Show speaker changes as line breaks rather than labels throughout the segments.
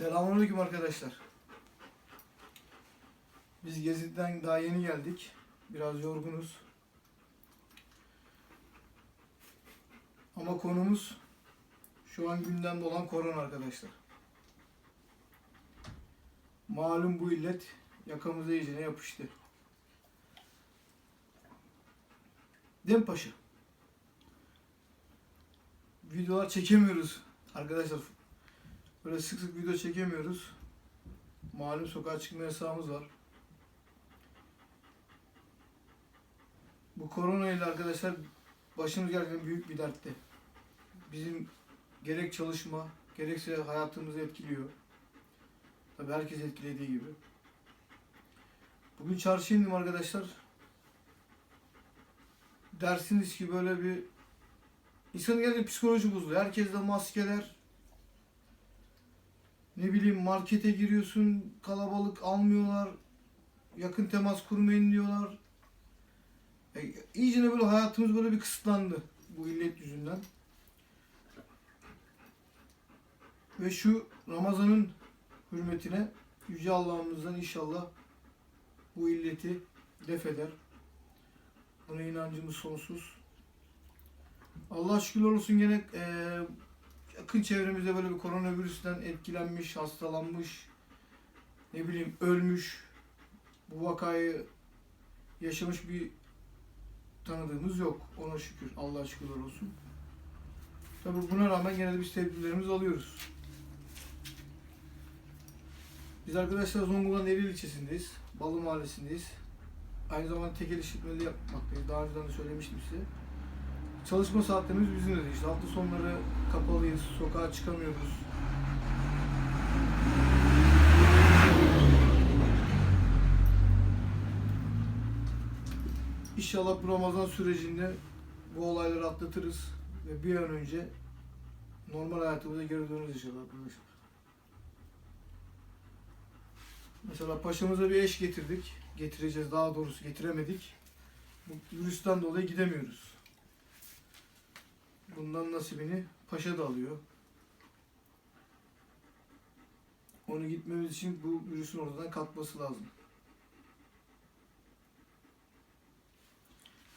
Selamünaleyküm arkadaşlar. Biz Gezit'ten daha yeni geldik. Biraz yorgunuz. Ama konumuz şu an gündemde olan korona arkadaşlar. Malum bu illet yakamıza iyicene yapıştı. Dem paşa. Videolar çekemiyoruz arkadaşlar. Böyle sık sık video çekemiyoruz. Malum sokağa çıkma yasağımız var. Bu korona ile arkadaşlar başımız gerçekten büyük bir dertte. Bizim gerek çalışma, gerekse hayatımızı etkiliyor. Tabii herkes etkilediği gibi. Bugün çarşıya indim arkadaşlar. Dersiniz ki böyle bir insanın gerçekten psikoloji bozuluyor. Herkeste maskeler, ne bileyim markete giriyorsun kalabalık almıyorlar. Yakın temas kurmayın diyorlar. E, iyice böyle hayatımız böyle bir kısıtlandı bu illet yüzünden. Ve şu Ramazan'ın hürmetine Yüce Allah'ımızdan inşallah bu illeti def eder. Buna inancımız sonsuz. Allah şükürler olsun gene eee yakın çevremizde böyle bir koronavirüsten etkilenmiş, hastalanmış, ne bileyim ölmüş, bu vakayı yaşamış bir tanıdığımız yok. Ona şükür, Allah'a şükürler olsun. Tabi buna rağmen gene de biz tedbirlerimizi alıyoruz. Biz arkadaşlar Zonguldak Ereğli ilçesindeyiz. Balı mahallesindeyiz. Aynı zamanda tekel işletmeli yapmaktayız. Daha önceden de söylemiştim size. Çalışma saatlerimiz bizim de. İşte hafta sonları kapalıyız, sokağa çıkamıyoruz. İnşallah bu Ramazan sürecinde bu olayları atlatırız ve bir an önce normal hayatımıza geri döneriz inşallah arkadaşlar. Mesela paşamıza bir eş getirdik. Getireceğiz daha doğrusu getiremedik. Bu virüsten dolayı gidemiyoruz. Bundan nasibini paşa da alıyor. Onu gitmemiz için bu virüsün oradan kalkması lazım.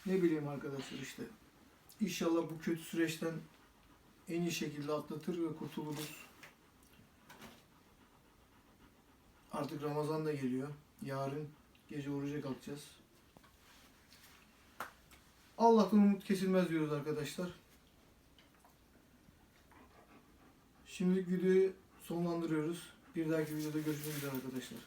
Ne bileyim arkadaşlar işte. İnşallah bu kötü süreçten en iyi şekilde atlatır ve kurtuluruz. Artık Ramazan da geliyor. Yarın gece oruca kalkacağız. Allah'tan umut kesilmez diyoruz arkadaşlar. Şimdilik videoyu sonlandırıyoruz. Bir dahaki videoda görüşmek üzere arkadaşlar.